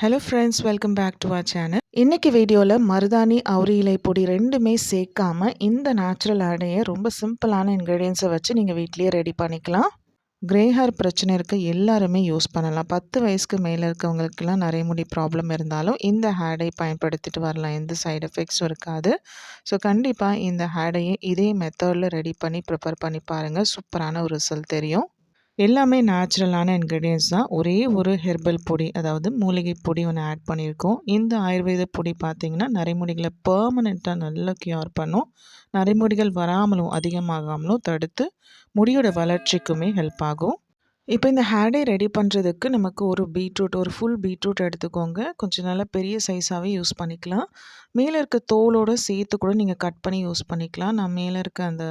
Hello friends welcome back to our channel இன்னைக்கு வீடியோவில் மருதாணி அவுரி இலை பொடி ரெண்டுமே சேர்க்காம இந்த நேச்சுரல் ஆடையை ரொம்ப சிம்பிளான இன்க்ரீடியன்ஸை வச்சு நீங்கள் வீட்லேயே ரெடி பண்ணிக்கலாம். கிரே ஹேர் பிரச்சனை இருக்க எல்லாருமே யூஸ் பண்ணலாம். பத்து வயசுக்கு மேலே இருக்கவங்களுக்கெல்லாம் நிறைய முடி ப்ராப்ளம் இருந்தாலும் இந்த ஹேடை பயன்படுத்திட்டு வரலாம். எந்த சைடு எஃபெக்ட்ஸும் இருக்காது. ஸோ கண்டிப்பாக இந்த ஹேடையை இதே மெத்தடில் ரெடி பண்ணி ப்ரிப்பேர் பண்ணி பாருங்கள் சூப்பரான ஒரு ரிசல்ட் தெரியும். எல்லாமே நேச்சுரலான இன்க்ரீடியன்ஸ் தான். ஒரே ஒரு ஹெர்பல் பொடி அதாவது மூலிகை பொடி ஒன்று ஆட் பண்ணியிருக்கோம். இந்த ஆயுர்வேத பொடி பார்த்திங்கன்னா நரைமுடிகளை பர்மனெண்ட்டாக நல்லா க்யூர் பண்ணும். நரைமுடிகள் வராமலும் அதிகமாகாமலும் தடுத்து முடியோட வளர்ச்சிக்குமே ஹெல்ப் ஆகும். இப்போ இந்த ஹேடை ரெடி பண்ணுறதுக்கு நமக்கு ஒரு பீட்ரூட் ஒரு ஃபுல் பீட்ரூட் எடுத்துக்கோங்க. கொஞ்சம் நல்லா பெரிய சைஸாகவே யூஸ் பண்ணிக்கலாம். மேலே இருக்க தோலோடு சேர்த்து கூட நீங்கள் கட் பண்ணி யூஸ் பண்ணிக்கலாம். நான் மேலே இருக்க அந்த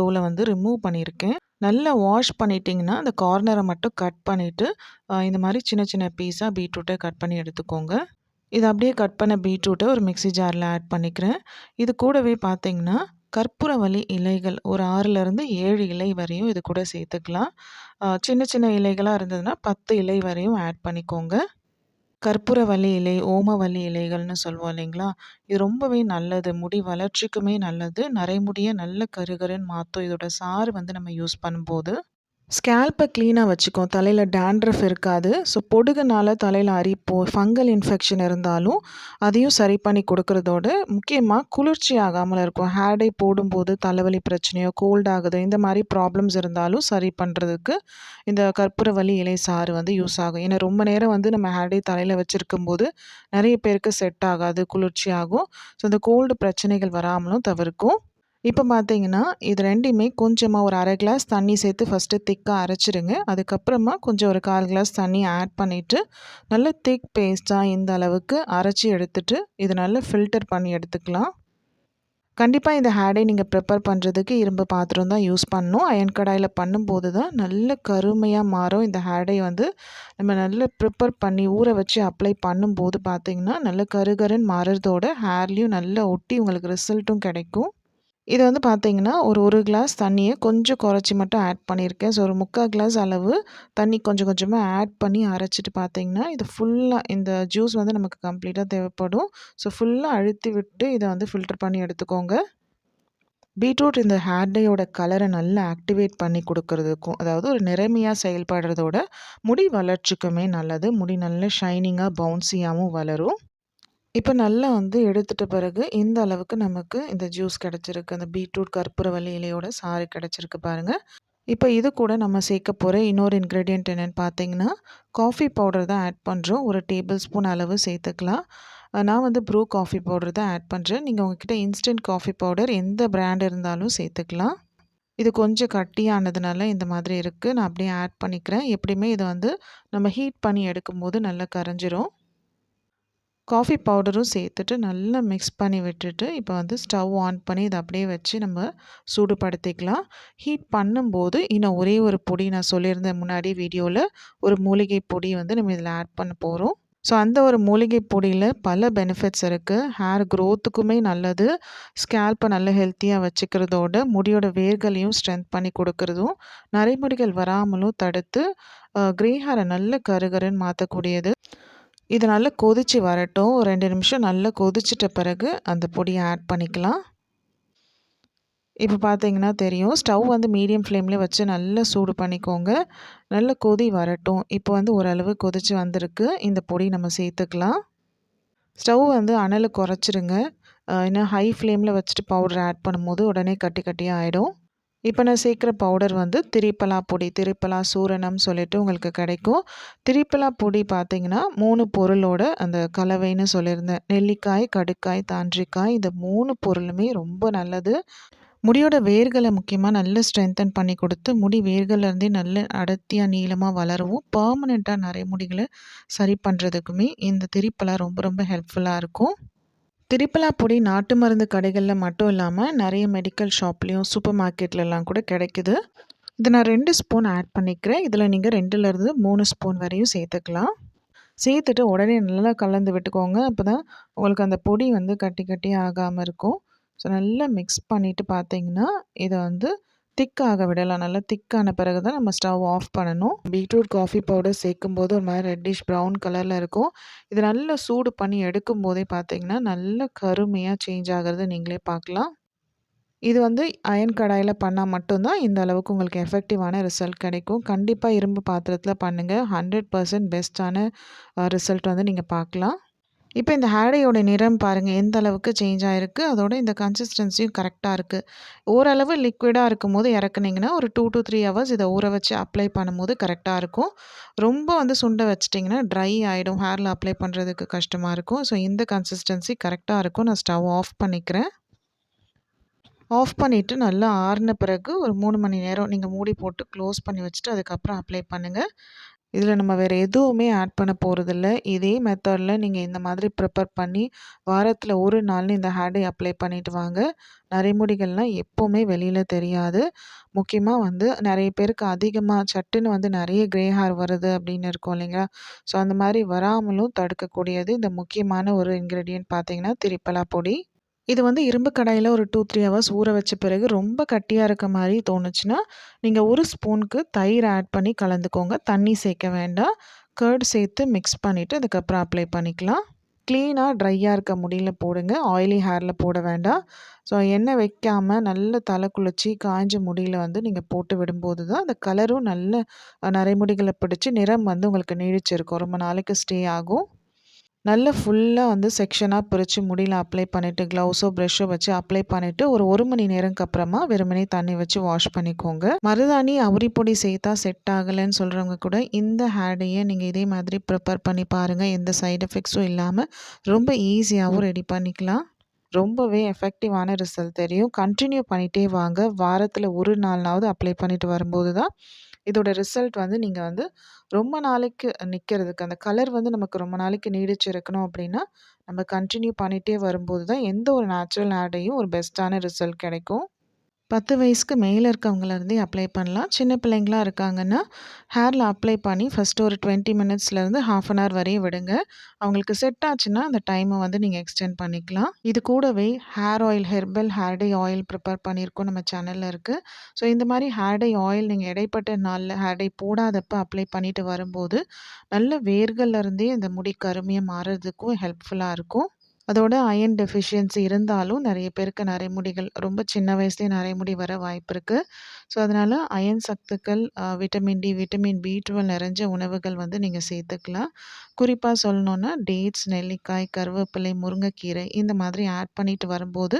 தோலை வந்து ரிமூவ் பண்ணியிருக்கேன். நல்லா வாஷ் பண்ணிட்டிங்கன்னா அந்த கார்னரை மட்டும் கட் பண்ணிவிட்டு இந்த மாதிரி சின்ன சின்ன பீஸாக பீட்ரூட்டை கட் பண்ணி எடுத்துக்கோங்க. இது அப்படியே கட் பண்ண பீட்ரூட்டை ஒரு மிக்சி ஜாரில் ஆட் பண்ணிக்கிறேன். இது கூடவே பார்த்தீங்கன்னா கற்பூரவள்ளி இலைகள் ஒரு ஆறுலேருந்து ஏழு இலை வரையும் இது கூட சேர்த்துக்கலாம். சின்ன சின்ன இலைகளாக இருந்ததுன்னா பத்து இலை வரையும் ஆட் பண்ணிக்கோங்க. கற்பூரவள்ளி இலை ஓமவல்லி இலைகள்னு சொல்லுவோம் இல்லைங்களா? இது ரொம்பவே நல்லது. முடி வளர்ச்சிக்குமே நல்லது. நரைமுடியை நல்ல கருகருன்னு மாற்றும் இதோட சாறு வந்து நம்ம யூஸ் பண்ணும்போது ஸ்கேல்ப்பை க்ளீனாக வச்சுக்கும் தலையில் டேண்ட்ரஃப் இருக்காது. ஸோ பொடுகுனால தலையில் அரிப்போ ஃபங்கல் இன்ஃபெக்ஷன் இருந்தாலும் அதையும் சரி பண்ணி கொடுக்குறதோட முக்கியமாக குளிர்ச்சி ஆகாமல் இருக்கும். ஹேடை போடும்போது தலைவலி பிரச்சனையோ கோல்ட் ஆகுது இந்த மாதிரி ப்ராப்ளம்ஸ் இருந்தாலும் சரி பண்ணுறதுக்கு இந்த கற்பூரவல்லி இலை சாறு வந்து யூஸ் ஆகும். ஏன்னா ரொம்ப நேரம் வந்து நம்ம ஹேடை தலையில் வச்சுருக்கும் போது நிறைய பேருக்கு செட் ஆகாது குளிர்ச்சி ஆகும். ஸோ இந்த கோல்டு பிரச்சனைகள் வராமலும் தவிர்க்கும். இப்போ பார்த்தீங்கன்னா இது ரெண்டையுமே கொஞ்சமாக ஒரு அரை கிளாஸ் தண்ணி சேர்த்து ஃபஸ்ட்டு திக்காக அரைச்சிருங்க. அதுக்கப்புறமா கொஞ்சம் ஒரு கால் கிளாஸ் தண்ணி ஆட் பண்ணிவிட்டு நல்ல திக் பேஸ்ட்டாக இந்த அளவுக்கு அரைச்சி எடுத்துகிட்டு இது நல்லா ஃபில்டர் பண்ணி எடுத்துக்கலாம். கண்டிப்பாக இந்த ஹேடை நீங்கள் ப்ரிப்பேர் பண்ணுறதுக்கு இரும்பு பாத்திரம் தான் யூஸ் பண்ணணும். அயன் கடாயில் பண்ணும்போது தான் நல்ல கருமையாக மாறும். இந்த ஹேடை வந்து நம்ம நல்லா ப்ரிப்பேர் பண்ணி ஊற வச்சு அப்ளை பண்ணும்போது பார்த்திங்கன்னா நல்ல கருகருன்னு மாறுறதோட ஹேர்லேயும் நல்லா ஒட்டி உங்களுக்கு ரிசல்ட்டும் கிடைக்கும். இது வந்து பார்த்தீங்கன்னா ஒரு ஒரு கிளாஸ் தண்ணியை கொஞ்சம் குறைச்சி மட்டும் ஆட் பண்ணியிருக்கேன் ஸோ ஒரு முக்கால் கிளாஸ் அளவு தண்ணி கொஞ்சம் கொஞ்சமாக ஆட் பண்ணி அரைச்சிட்டு பார்த்தீங்கன்னா இது ஃபுல்லாக இந்த ஜூஸ் வந்து நமக்கு கம்ப்ளீட்டாக தேவைப்படும். ஸோ ஃபுல்லாக அழுத்தி விட்டு இதை வந்து ஃபில்டர் பண்ணி எடுத்துக்கோங்க. பீட்ரூட் இந்த ஹேர் டேயோட கலரை நல்லா ஆக்டிவேட் பண்ணி கொடுக்கறதுக்கும் அதாவது ஒரு நிறமையாக செயல்படுறதோட முடி வளர்ச்சிக்குமே நல்லது. முடி நல்ல ஷைனிங்காக பவுன்சியாகவும் வளரும். இப்போ நல்லா வந்து எடுத்துட்ட பிறகு இந்த அளவுக்கு நமக்கு இந்த ஜூஸ் கிடச்சிருக்கு. அந்த பீட்ரூட் கற்பூரவள்ளி இலையோட சாறு கிடச்சிருக்கு பாருங்கள் இப்போ இது கூட நம்ம சேர்க்க போகிற இன்னொரு இன்க்ரீடியண்ட் என்னென்னு பார்த்தீங்கன்னா காஃபி பவுடர் தான் ஆட் பண்ணுறோம் ஒரு டேபிள் ஸ்பூன் அளவு சேர்த்துக்கலாம். நான் வந்து ப்ரூ காஃபி பவுடர் தான் ஆட் பண்ணுறேன் நீங்கள் உங்ககிட்ட இன்ஸ்டன்ட் காஃபி பவுடர் எந்த பிராண்ட் இருந்தாலும் சேர்த்துக்கலாம். இது கொஞ்சம் கட்டியானதுனால இந்த மாதிரி இருக்குது நான் அப்படியே ஆட் பண்ணிக்கிறேன். எப்படியுமே இதை வந்து நம்ம ஹீட் பண்ணி எடுக்கும்போது நல்லா கரைஞ்சிரும். காஃபி பவுடரும் சேர்த்துட்டு நல்லா மிக்ஸ் பண்ணி விட்டுட்டு இப்போ வந்து ஸ்டவ் ஆன் பண்ணி இதை அப்படியே வச்சு நம்ம சூடுபடுத்திக்கலாம். ஹீட் பண்ணும்போது இன்னும் ஒரே ஒரு பொடி நான் சொல்லியிருந்தேன் முன்னாடி வீடியோவில் ஒரு மூலிகை பொடி வந்து நம்ம இதில் ஆட் பண்ண போகிறோம் ஸோ அந்த ஒரு மூலிகை பொடியில் பல பெனிஃபிட்ஸ் இருக்குது ஹேர் க்ரோத்துக்குமே நல்லது. ஸ்கேல்ப்பை நல்ல ஹெல்த்தியாக வச்சுக்கிறதோட முடியோட வேர்களையும் ஸ்ட்ரென்த் பண்ணி கொடுக்குறதும் நரைமுடிகள் வராமலும் தடுத்து க்ரே ஹேரை நல்ல கருகருன்னு மாற்றக்கூடியது இது நல்லா கொதித்து வரட்டும். ஒரு ரெண்டு நிமிஷம் நல்லா கொதிச்சிட்ட பிறகு அந்த பொடியை ஆட் பண்ணிக்கலாம். இப்போ பார்த்தீங்கன்னா தெரியும். ஸ்டவ் வந்து மீடியம் ஃப்ளேம்லேயே வச்சு நல்லா சூடு பண்ணிக்கோங்க. நல்ல கொதி வரட்டும். இப்போ வந்து ஓரளவு கொதித்து வந்திருக்கு. இந்த பொடி நம்ம சேர்த்துக்கலாம். ஸ்டவ் வந்து அனலை குறைச்சிருங்க. இன்னும் ஹை ஃப்ளேமில் வச்சுட்டு பவுடர் ஆட் பண்ணும்போது உடனே கட்டி கட்டியாக ஆகிடும் இப்போ நான் சேர்க்குற பவுடர் வந்து திரிப்பலா பொடி திரிப்பலா சூரணம் சொல்லிட்டு உங்களுக்கு கிடைக்கும். திரிப்பலா பொடி பார்த்திங்கன்னா மூணு பொருளோட அந்த கலவைன்னு சொல்லியிருந்தேன். நெல்லிக்காய் கடுக்காய் தாண்டிக்காய் இந்த மூணு பொருளுமே ரொம்ப நல்லது. முடியோட வேர்களை முக்கியமாக நல்ல ஸ்ட்ரென்தன் பண்ணி கொடுத்து முடி வேர்கள்லேருந்தே நல்ல அடர்த்தியாக நீளமாக வளரவும் பர்மனெண்ட்டாக நிறைய முடிகளை சரி பண்ணுறதுக்குமே இந்த திரிப்பலா ரொம்ப ரொம்ப ஹெல்ப்ஃபுல்லாக இருக்கும். திரிப்பலா பொடி நாட்டு மருந்து கடைகளில் மட்டும் இல்லாமல் நிறைய மெடிக்கல் ஷாப்லேயும் சூப்பர் மார்க்கெட்லலாம் கூட கிடைக்குது. இதை நான் ரெண்டு ஸ்பூன் ஆட் பண்ணிக்கிறேன். இதில் நீங்கள் ரெண்டுலேருந்து மூணு ஸ்பூன் வரையும் சேர்த்துக்கலாம். சேர்த்துட்டு உடனே நல்லா கலந்து விட்டுக்கோங்க. அப்போ தான் உங்களுக்கு அந்த பொடி வந்து கட்டி கட்டி ஆகாமல் இருக்கும். ஸோ நல்லா மிக்ஸ் பண்ணிவிட்டு பார்த்தீங்கன்னா இதை வந்து திக்காக விடலாம். நல்லா திக்கான பிறகு தான் நம்ம ஸ்டவ் ஆஃப் பண்ணணும். பீட்ரூட் காஃபி பவுடர் சேர்க்கும் போது ஒரு மாதிரி ரெட்டிஷ் ப்ரௌன் கலரில் இருக்கும். இது நல்லா சூடு பண்ணி எடுக்கும் போதே பார்த்தீங்கன்னா நல்ல கருமையாக சேஞ்ச் ஆகிறது நீங்களே பார்க்கலாம். இது வந்து அயன் கடாயில் பண்ணால் மட்டும்தான் இந்த அளவுக்கு உங்களுக்கு எஃபெக்டிவான ரிசல்ட் கிடைக்கும். கண்டிப்பாக இரும்பு பாத்திரத்தில் பண்ணுங்கள் ஹண்ட்ரட் பர்சன்ட் பெஸ்ட்டான ரிசல்ட் வந்து நீங்கள் பார்க்கலாம். இப்போ இந்த ஹேடையோட நிறம் பாருங்கள் எந்த அளவுக்கு சேஞ்ச் ஆகிருக்கு அதோட இந்த கன்சிஸ்டன்சியும் கரெக்டாக இருக்குது ஓரளவு லிக்விடாக இருக்கும் போது இறக்குனீங்கன்னா ஒரு டூ டு த்ரீ ஹவர்ஸ் இதை ஊற வச்சு அப்ளை பண்ணும்போது கரெக்டாக இருக்கும். ரொம்ப வந்து சுண்டை வச்சிட்டிங்கன்னா ட்ரை ஆகிடும் ஹேரில் அப்ளை பண்ணுறதுக்கு கஷ்டமாக இருக்கும். ஸோ இந்த கன்சிஸ்டன்சி கரெக்டாக இருக்கும். நான் ஸ்டவ் ஆஃப் பண்ணிக்கிறேன். ஆஃப் பண்ணிவிட்டு நல்லா ஆறின பிறகு ஒரு மூணு மணி நேரம் நீங்கள் மூடி போட்டு க்ளோஸ் பண்ணி வச்சுட்டு அதுக்கப்புறம் அப்ளை பண்ணுங்கள் இதில் நம்ம வேறு எதுவுமே ஆட் பண்ண போகிறதில்ல இதே மெத்தடில் நீங்கள் இந்த மாதிரி ப்ரிப்பேர் பண்ணி வாரத்தில் ஒரு நாள்னு இந்த ஹேடை அப்ளை பண்ணிவிட்டு வாங்க. நரைமுடிகள்லாம் எப்போவுமே வெளியில் தெரியாது. முக்கியமாக வந்து நிறைய பேருக்கு அதிகமாக சட்டுன்னு வந்து நிறைய க்ரே ஹேர் வருது அப்படின்னு இருக்கும் இல்லைங்களா? ஸோ அந்த மாதிரி வராமலும் தடுக்கக்கூடியது இந்த முக்கியமான ஒரு இன்க்ரீடியன்ட் பார்த்திங்கன்னா திரிப்பலா பொடி. இது வந்து இரும்பு கடாயில் ஒரு டூ த்ரீ ஹவர்ஸ் ஊற வச்ச பிறகு ரொம்ப கட்டியாக இருக்க மாதிரி தோணுச்சுன்னா நீங்கள் ஒரு ஸ்பூனுக்கு தயிர் ஆட் பண்ணி கலந்துக்கோங்க. தண்ணி சேர்க்க வேண்டாம். கர்ட் சேர்த்து மிக்ஸ் பண்ணிவிட்டு அதுக்கப்புறம் அப்ளை பண்ணிக்கலாம். க்ளீனாக ட்ரையாக இருக்க முடியல போடுங்க. ஆயிலி ஹேரில் போட வேண்டாம். ஸோ எண்ணெய் வைக்காமல் நல்ல தலை குளிச்சு காய்ஞ்ச முடியில் வந்து நீங்கள் போட்டு விடும்போது தான் அந்த கலரும் நல்ல நரைமுடிகளை பிடிச்சி நிறம் வந்து உங்களுக்கு நீடிச்சிருக்கும். ரொம்ப நாளைக்கு ஸ்டே ஆகும். நல்ல ஃபுல்லாக வந்து செக்ஷனாக பிரித்து முடியில் அப்ளை பண்ணிவிட்டு க்ளவுஸோ ப்ரெஷ்ஷோ வச்சு அப்ளை பண்ணிவிட்டு ஒரு ஒரு மணி நேரம்க்கு அப்புறமா வெறுமனே தண்ணி வச்சு வாஷ் பண்ணிக்கோங்க. மருதாணி அவுரி பொடி சேர்த்தா செட் ஆகலைன்னு சொல்கிறவங்க கூட இந்த ஹேடையே நீங்கள் இதே மாதிரி ப்ரிப்பேர் பண்ணி பாருங்கள் எந்த சைடு எஃபெக்ட்ஸும் இல்லாமல் ரொம்ப ஈஸியாகவும் ரெடி பண்ணிக்கலாம். ரொம்பவே எஃபெக்டிவான ரிசல்ட் தெரியும். கண்டினியூ பண்ணிகிட்டே வாங்க. வாரத்தில் ஒரு நாள்னாவது அப்ளை பண்ணிட்டு வரும்போது தான் இதோட ரிசல்ட் வந்து நீங்கள் வந்து ரொம்ப நாளைக்கு நிற்கிறதுக்கு அந்த கலர் வந்து நமக்கு ரொம்ப நாளைக்கு நீடிச்சு இருக்கணும் அப்படின்னா நம்ம கண்டினியூ பண்ணிகிட்டே வரும்போது தான் எந்த ஒரு நேச்சுரல் ஆடையும் ஒரு பெஸ்ட்டான ரிசல்ட் கிடைக்கும். பத்து வயசுக்கு மேலே இருக்கவங்கலேருந்தே அப்ளை பண்ணலாம். சின்ன பிள்ளைங்களாம் இருக்காங்கன்னா ஹேரில் அப்ளை பண்ணி ஃபஸ்ட்டு ஒரு டுவெண்ட்டி மினிட்ஸ்லேருந்து ஹாஃப் அன் ஹவர் வரையும் விடுங்க. அவங்களுக்கு செட் ஆச்சுன்னா அந்த டைமை வந்து நீங்கள் எக்ஸ்டெண்ட் பண்ணிக்கலாம். இது கூடவே hair oil herbal hair dye oil prepare பண்ணியிருக்கோம் நம்ம சேனலில் இருக்குது ஸோ இந்த மாதிரி ஹேர் டே ஆயில் நீங்கள் இடைப்பட்ட நாளில் ஹேர் டே போடாதப்போ அப்ளை பண்ணிட்டு வரும்போது நல்ல வேர்கள்லேருந்தே இந்த முடி கருமையாக மாறுறதுக்கும் ஹெல்ப்ஃபுல்லாக இருக்கும். அதோட அயன் டெஃபிஷியன்சி இருந்தாலும் நிறைய பேருக்கு நரைமுடிகள் ரொம்ப சின்ன வயசுலேயே நரைமுடி வர வாய்ப்பு இருக்குது ஸோ அதனால் அயன் சத்துக்கள் vitamin D vitamin B twelve நிறைஞ்ச உணவுகள் வந்து நீங்கள் சேர்த்துக்கலாம். குறிப்பாக சொல்லணுன்னா டேட்ஸ் நெல்லிக்காய் கருவேப்பிலை முருங்கைக்கீரை இந்த மாதிரி ஆட் பண்ணிட்டு வரும்போது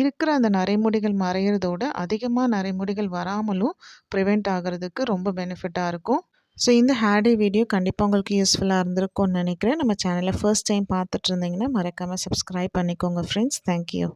இருக்கிற அந்த நரைமுடிகள் மறையிறதோட அதிகமாக நரைமுடிகள் வராமலும் ப்ரிவெண்ட் ஆகிறதுக்கு ரொம்ப பெனிஃபிட்டாக இருக்கும். ஸோ இந்த ஹேடே வீடியோ கண்டிப்பாக உங்களுக்கு யூஸ்ஃபுல்லாக இருந்திருக்கும்னு நினைக்கிறேன். நம்ம சேனலை ஃபர்ஸ்ட் டைம் பார்த்துட்டு இருந்தீங்கன்னா மறக்காமல் சப்ஸ்கிரைப் பண்ணிக்கோங்க ஃப்ரெண்ட்ஸ் தேங்க்யூ